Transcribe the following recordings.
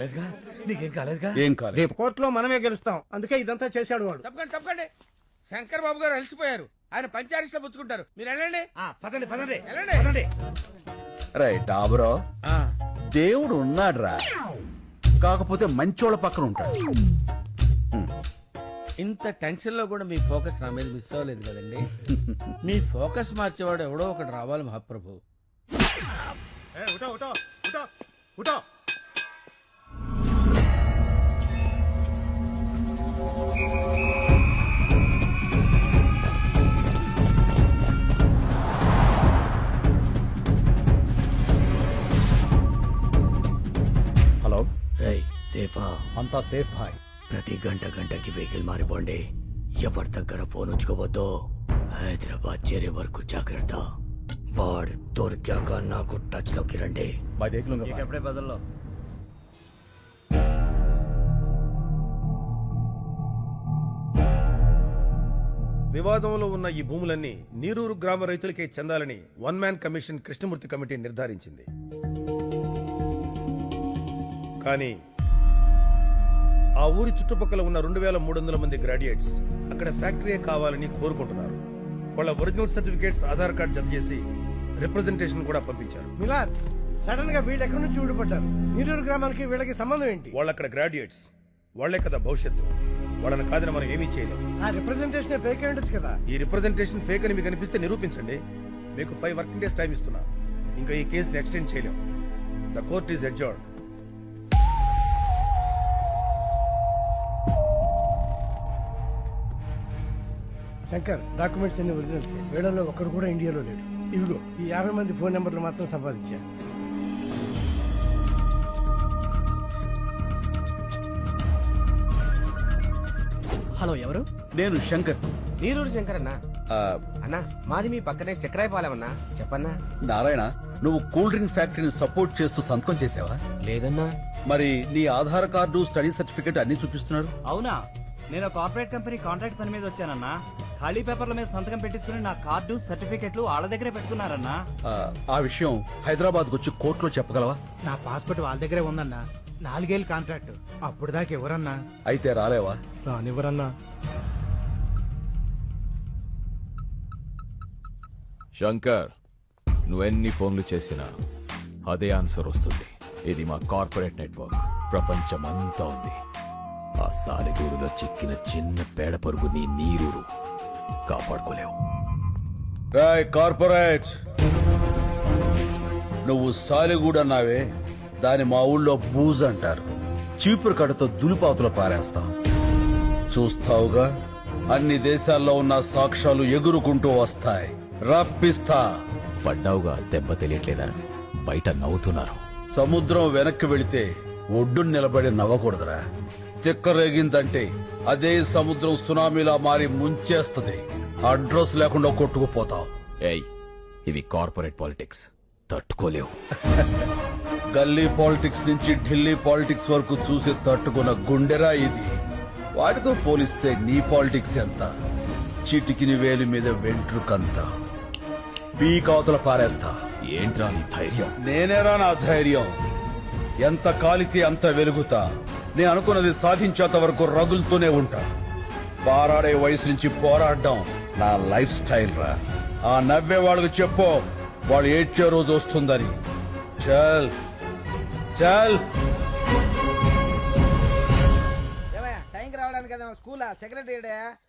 పర్లేదుగా నీకేం కాలేదుగా? ఏం కాలేదు. రేపు కోర్టులో మనమే గెలుస్తాం. అందుకే ఇదంతా చేశాడు వాడు. తప్పకండి తప్పకండి. శంకర్ బాబు గారు అలసిపోయారు. ఆయన పంచారిస్ట్లో పుచ్చుకుంటారు. మీరు వెళ్ళండి. ఆ, పదండి పదండి. వెళ్ళండి. పదండి. రైట్ డాబరో. దేవుడు ఉన్నాడురా. కాకపోతే మంచోళ్ళ పక్కన ఉంటాడు. ఇంత టెన్షన్లో కూడా మీ ఫోకస్ నా మీద మిస్ అవ్వలేదు కదండి. మీ ఫోకస్ మార్చేవాడు ఎవడో ఒకటి రావాలి మహాప్రభు. హలో అంతా సేఫ్ భాయ్ ప్రతి గంట గంటకి వెహికల్ మారిపోండి. ఎవరి దగ్గర ఫోన్ ఉంచుకోవద్దు. హైదరాబాద్ చేరే వరకు జాగ్రత్త. వాడు దొరికాక నాకు టచ్లోకి రండి. ఎప్పుడే బదల్లో. వివాదంలో ఉన్న ఈ భూములన్నీ నీరూరు గ్రామ రైతులకే చెందాలని one man commission Krishnamurthy committee నిర్ధారించింది. కానీ ఆ ఊరి చుట్టుపక్కల ఉన్న రెండు వేల మూడు వందల మంది గ్రాడ్యుయేట్స్ అక్కడ ఫ్యాక్టరీ కావాలని కోరుకుంటున్నారు. వాళ్ళ ఒరిజినల్ సర్టిఫికేట్స్ ఆధార్ కార్డ్ జత చేసి రిప్రజెంటేషన్ కూడా పంపించారు. మిలాద్ సడన్గా వీళ్ళు ఎక్కడి నుంచి ఊడిపడ్డారు? నీరూరు గ్రామానికి వీళ్ళకి సంబంధం ఏంటి? వాళ్ళు అక్కడ గ్రాడ్యుయేట్స్ వాళ్ళే కదా భవిష్యత్తు. వాళ్ళని కాదని మనం ఏమీ చేయలేం. ఆ రిప్రజెంటేషన్ ఫేక్ అయి ఉండొచ్చు కదా? ఈ రిప్రజెంటేషన్ ఫేక్ అని మీకు అనిపిస్తే నిరూపించండి. మీకు ఫైవ్ వర్కింగ్ డేస్ టైం ఇస్తున్నా. ఇంకా ఈ కేసుని ఎక్స్టెండ్ చేయలేం. The court is adjourned Shankar documents అన్ని ఒరిజినల్స్ వీళ్ళలో ఒక్కడు కూడా ఇండియాలో లేడు. ఇవిగో ఈ యాభై మంది ఫోన్ నెంబర్లు మాత్రం సంపాదించా హలో ఎవరు? నేను శంకర్. నీరూరు శంకర్ అన్నా. ఆ, అన్నా మాది మీ పక్కనే చక్రాయపాలెమన్నా చెప్పన్నా. నారాయణ నువ్వు కూల్ డ్రింక్ ఫ్యాక్టరీని సపోర్ట్ చేస్తూ సంతకం చేసావా? లేదన్నా. మరి నీ ఆధార్ కార్డు స్టడీ సర్టిఫికేట్ అన్ని చూపిస్తున్నారు? అవునా. నేను కార్పొరేట్ కంపెనీ కాంట్రాక్ట్ పని మీద వచ్చానన్నా. ఖాళీ పేపర్ల మీద సంతకం పెట్టించుకుని నా కార్డు సర్టిఫికెట్లు వాళ్ళ దగ్గరే పెట్టుకున్నారన్నా? ఆ, ఆ విషయం హైదరాబాద్ వచ్చి కోర్టులో చెప్పగలవా? నా పాస్పోర్ట్ వాళ్ళ దగ్గరే ఉందన్నా. నాలుగేళ్ళు కాంట్రాక్ట్. అప్పుడు దాకా ఎవరన్నా? అయితే రాలేవా? రానివ్వరన్నా. శంకర్ నువ్వెన్ని ఫోన్లు చేసినా అదే ఆన్సర్ వస్తుంది. ఇది మా కార్పొరేట్ నెట్వర్క్. ప్రపంచమంతా ఉంది. ఆ సాలెగూడులో చిక్కిన చిన్న పేడ పరుగు నీ నీరూరు. కాపాడుకోలేవు. రాయ్ కార్పొరేట్! నువ్వు సాలిగూడ అన్నావే దాని మా ఊళ్ళో బూజ్ అంటారు. చీపురు కడతో దులిపాతులు పారేస్తాం. చూస్తావుగా అన్ని దేశాల్లో ఉన్న సాక్ష్యాలు ఎగురుకుంటూ వస్తాయి. రప్పిస్తా! పడ్డావుగా దెబ్బ తెలియట్లేదా? బయట నవ్వుతున్నారు. సముద్రం వెనక్కి వెళితే ఒడ్డు నిలబడి నవ్వకూడదురా. తిక్కరేగిందంటే అదే సముద్రం సునామీలా మారి ముంచేస్తది. అడ్రస్ లేకుండా కొట్టుకుపోతావు. ఏయ్ ఇవి కార్పొరేట్ పాలిటిక్స్. తట్టుకోలేవు. గల్లీ పాలిటిక్స్ నుంచి ఢిల్లీ పాలిటిక్స్ వరకు చూసి తట్టుకున్న గుండెరా ఇది. వాటితో పోలిస్తే నీ పాలిటిక్స్ ఎంత? చిటికిని వేలి మీద వెంట్రుకంత. పీకావతల పారేస్తా. ఏంట్రా నీ ధైర్యం? నేనేరా నా ధైర్యం? ఎంత కాలితే అంత వెలుగుతా. నేను అనుకున్నది సాధించేంత వరకు రగులుతూనే ఉంటా. పారాడే వయసు నుంచి పోరాడడం నా లైఫ్ స్టైల్ రా. ఆ నవ్వే వాళ్ళకి చెప్పు వాళ్ళు ఏడ్చే రోజు వస్తుందని. చల్. చల్. టైంకి రావడానికి కదా స్కూల్ సెక్రటరీ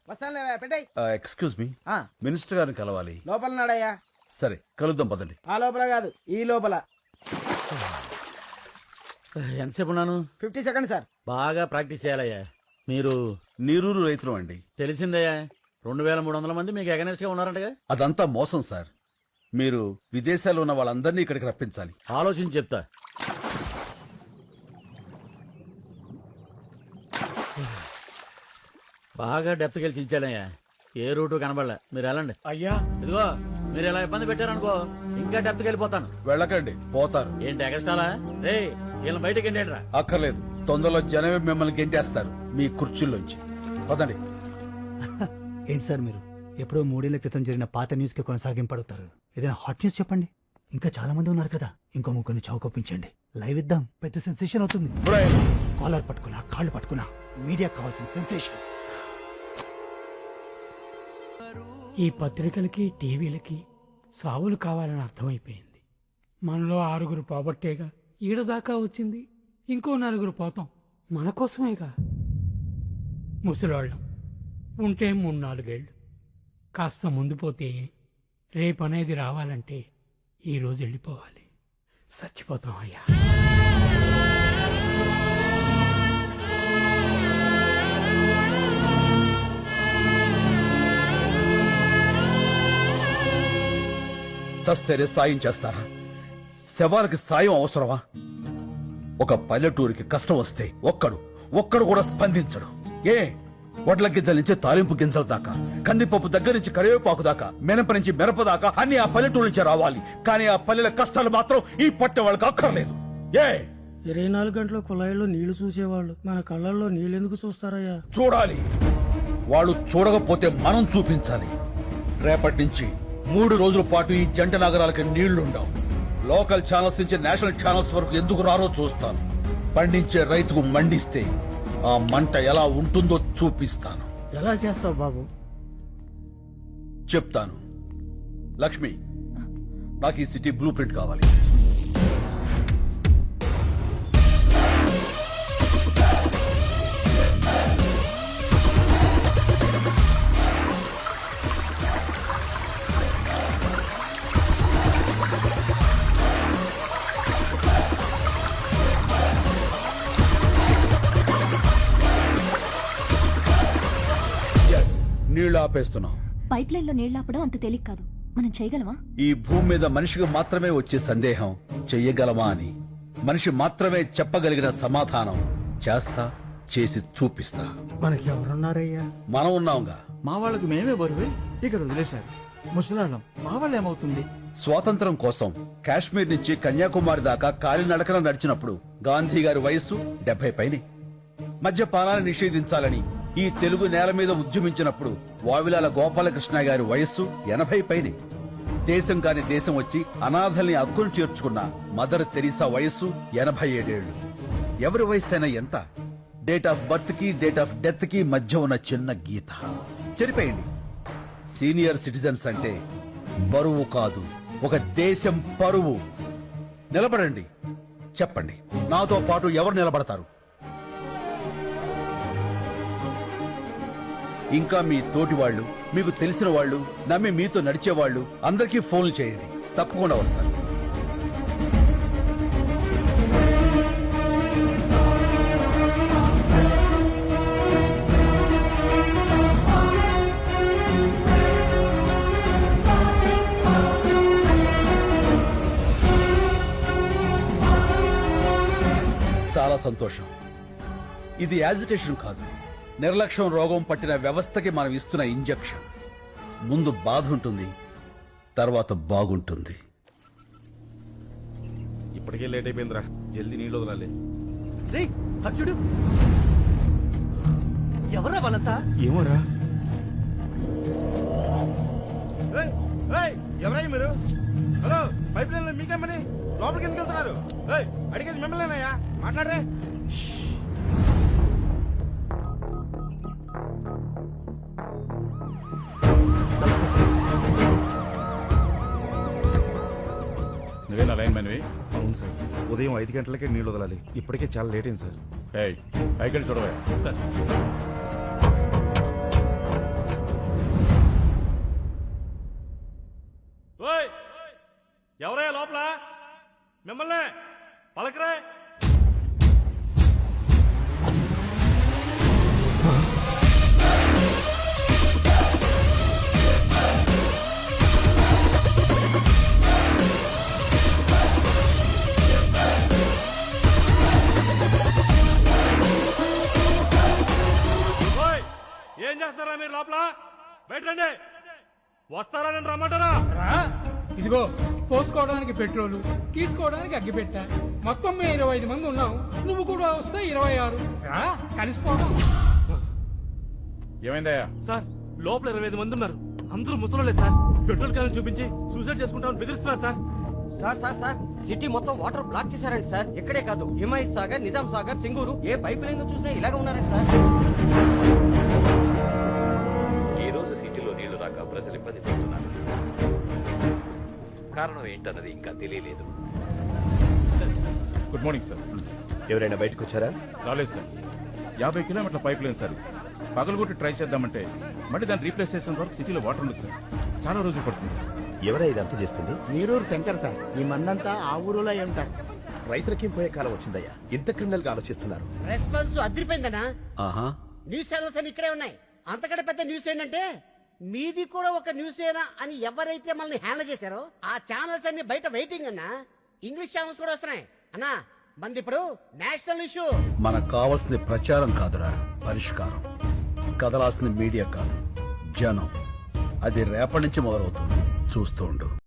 వస్తాను లేవా పెట్టాయి. Excuse me. మినిస్టర్ గారిని కలవాలి. లోపల నాడయ్యా సరే కలుద్దాం పదండి. ఆ లోపల కాదు ఈ లోపల. ఎంతసేపు ఉన్నాను? Fifty second sir. బాగా ప్రాక్టీస్ చేయాలయ్యా. మీరు నీరూరు రైతులు అండి. తెలిసిందయ్యా రెండు వేల మూడు వందల మంది మీకు ఎగనెస్ట్గా ఉన్నారంటగా? అదంతా మోసం సార్. మీరు విదేశాల్లో ఉన్న వాళ్ళందరినీ ఇక్కడికి రప్పించాలి. ఆలోచించి చెప్తా. బాగా డెప్త్ గెలిచి ఇచ్చానయ్యా ఏ రూటు కనబడలే. మీరు వెళ్ళండి. అయ్యా. ఇదిగో మీరు ఇలా ఇబ్బంది పెట్టారనుకో ఇంకా డెప్త్ వెళ్ళిపోతాను. వెళ్ళకండి పోతారు. ఏంటి ఎగస్టాలా రే వీళ్ళని బయటకి ఎండేట్రా అక్కర్లేదు. తొందరలో జనమే మిమ్మల్ని గెంటేస్తారు మీ కుర్చీల్లోంచి. పదండి. ఏంటి సార్ మీరు? ఎప్పుడో మూడేళ్ళ క్రితం జరిగిన పాత న్యూస్కి కొనసాగింపడుతారు ఏదైనా హాట్ న్యూస్ చెప్పండి. ఇంకా చాలా మంది ఉన్నారు కదా. ఇంకో ముగ్గురిని చౌకొప్పించండి లైవ్ ఇద్దాం. పెద్ద సెన్సేషన్ అవుతుంది. కాలర్ పట్టుకున్నా కాళ్ళు పట్టుకున్నా మీడియా కావాల్సిన సెన్సేషన్. ఈ పత్రికలకి టీవీలకి సావులు కావాలని అర్థమైపోయింది. మనలో ఆరుగురు పోబట్టేగా ఈడ దాకా వచ్చింది. ఇంకో నలుగురు పోతాం. మన కోసమేగా? ముసలోళ్ళం. ఉంటే మూడు నాలుగేళ్ళు. కాస్త ముందు పోతే రేపు అనేది రావాలంటే ఈరోజు వెళ్ళిపోవాలి. చచ్చిపోతాం అయ్యా. చస్తేనే సాయం చేస్తారా? శవానికి సాయం అవసరమా? ఒక పల్లెటూరికి కష్టం వస్తే ఒక్కడు ఒక్కడు కూడా స్పందించడు. ఏ? వడ్ల గింజల నుంచి తాలింపు గింజల దాకా కందిపప్పు దగ్గర నుంచి కరివేపాకు దాకా మినప నుంచి మిరప దాకా అన్ని ఆ పల్లెటూరు నుంచి రావాలి. కానీ ఆ పల్లెల కష్టాలు మాత్రం ఈ పట్టె వాళ్ళకి అక్కర్లేదు. ఏ? ఇరవై నాలుగు గంటల కుళాయిలో నీళ్ళు చూసేవాళ్ళు. మన కళ్ళల్లో నీళ్ళు ఎందుకు చూస్తారయ్యా? చూడాలి. వాళ్ళు చూడకపోతే మనం చూపించాలి. రేపటి నుంచి మూడు రోజుల పాటు ఈ జంట నగరాలకి నీళ్ళుండవు. లోకల్ ఛానల్స్ నుంచి నేషనల్ ఛానల్స్ వరకు ఎందుకు రారో చూస్తాను. పండించే రైతుకు మండిస్తే ఆ మంట ఎలా ఉంటుందో చూపిస్తాను. ఎలా చేస్తావు బాబు? చెప్తాను. లక్ష్మి నాకు ఈ సిటీ బ్లూ ప్రింట్ కావాలి. ఆపేస్తున్నాం పైప్ లైన్లో నీళ్ళాపడం అంత తేలిక కాదు. మనం చేయగలమా? ఈ భూమి మీద మనిషికి మాత్రమే వచ్చే సందేహం చెయ్యగలమా అని. మనిషి మాత్రమే చెప్పగలిగిన సమాధానం చేస్తా చేసి చూపిస్తా. మనకి ఎవరున్నారయ్యా మనం ఉన్నాంగా. మా వాళ్ళకి మేమే బరువే. ఇక్కడ వదిలేశారు. ముసలాళ్ళం మా వాళ్ళు ఏమవుతుంది? స్వాతంత్రం కోసం కాశ్మీర్ నుంచి కన్యాకుమారి దాకా కాలినడకన నడిచినప్పుడు గాంధీ గారి వయస్సు డెబ్బై పైనే. మద్యపానాన్ని నిషేధించాలని ఈ తెలుగు నేల మీద ఉద్యమించినప్పుడు వావిలాల గోపాలకృష్ణ గారి వయస్సు ఎనభై పైనే. దేశం కాని దేశం వచ్చి అనాథల్ని అక్కును చేర్చుకున్న మదర్ తెరీసా వయస్సు ఎనభై ఏడేళ్ళు ఎవరి వయస్సు అయినా ఎంత? డేట్ ఆఫ్ బర్త్కి డేట్ ఆఫ్ డెత్కి మధ్య ఉన్న చిన్న గీత. చెరిపేయండి. సీనియర్ సిటిజన్స్ అంటే బరువు కాదు ఒక దేశం పరువు. నిలబడండి. చెప్పండి. నాతో పాటు ఎవరు నిలబడతారు? ఇంకా మీ తోటి వాళ్ళు మీకు తెలిసిన వాళ్ళు నమ్మి మీతో నడిచే వాళ్ళు అందరికీ ఫోన్లు చేయండి. తప్పకుండా వస్తారు చాలా సంతోషం. ఇది యాజిటేషన్ కాదు. నిర్లక్ష్యం రోగం పట్టిన వ్యవస్థకి మనం ఇస్తున్న ఇంజెక్షన్. ముందు బాధ ఉంటుంది తర్వాత బాగుంటుంది. ఇప్పటికే లేట్ అయిపోయిందిరా. జల్దీ నీళ్ళు వదలాలి. చూడు. ఎవరా వాళ్ళంతా? ఏమోరా? ఎవరయ్య మీరు? హలో పైప్ లైన్లో మీకేమని లోపలికి ఎందుకు వెళ్తున్నారు? ఏయ్, అడిగేది మిమ్మల్నేనయ్యా. మాట్లాడరే. నువ్వేనా లైన్ మనవి అవును సార్. ఉదయం ఐదు గంటలకే నీళ్ళు వదలాలి. ఇప్పటికే చాలా లేట్ అయింది సార్. ఏయ్ పైకి చూడవే. సార్. ఎవరయ్యా లోపల? మిమ్మల్ని పలకరే. బయటండి. వస్తారా నేను రమ్మంటారా ఇదిగో పోసుకోవడానికి పెట్రోలు తీసుకోవడానికి అగ్గిపెట్ట. మొత్తం మేము ఇరవై ఐదు మంది ఉన్నాం. నువ్వు కూడా వస్తే ఇరవై ఆరు. రా, కలిసిపోదాం. ఏమైందయ్యా? సార్ లోపల ఇరవై ఐదు మంది ఉన్నారు. అందరూ ముసలోళ్ళే సార్. పెట్రోల్ క్యాన్ చూపించి సూసైడ్ చేసుకుంటామని బెదిరిస్తున్నారు sir. Sir sir sir city మొత్తం వాటర్ బ్లాక్ చేశారండి సార్. ఇక్కడే కాదు హిమాయత్ సాగర్ నిజాం సాగర్ సింగూరు ఏ పైప్ లైన్ చూసినా ఇలాగ ఉన్నారండి సార్. ఇబ్బంది పడుతున్నారు కారణం ఏంటన్నది ఇంకా తెలియలేదు. గుడ్ మార్నింగ్ సార్ ఎవరైనా బయటకు వచ్చారా? రాలేదు సార్ యాభై కిలోమీటర్ల పైప్ లైన్ సార్. పగలగొట్టి ట్రై చేద్దామంటే మళ్ళీ దాన్ని రీప్లేస్ చేసిన వరకు సిటీలో వాటర్ ఉంది సార్ చాలా రోజులు పడుతుంది. ఎవరై ఇదంతా చేస్తుంది? నీరూరు శంకర్ సార్. ఈ మందంతా ఆ ఊరిలో ఉంటారు రైతులకి పోయే కాలం వచ్చిందయ్యా? ఇంత క్రిమినల్గా ఆలోచిస్తున్నారు. రెస్పాన్స్ అదిరిపోయిందనా ఆహా. న్యూస్ ఛానల్స్ అని ఇక్కడే ఉన్నాయి. అంతకంటే పెద్ద న్యూస్ ఏంటంటే మీది కూడా ఒక న్యూస్ ఏనా అని ఎవరైతే మనల్ని హ్యాండిల్ చేశారో ఆ ఛానల్స్ అన్ని బయట వెయిటింగ్ అన్నా ఇంగ్లీష్ ఛానల్స్ కూడా వస్తున్నాయి. అన్నా మంది ఇప్పుడు నేషనల్ ఇష్యూ మనకు కావాల్సింది ప్రచారం కాదురా పరిష్కారం. కదలాల్సింది మీడియా కాదు జనం. అది రేపటి నుంచి మొదలవుతుంది. చూస్తూ ఉండు.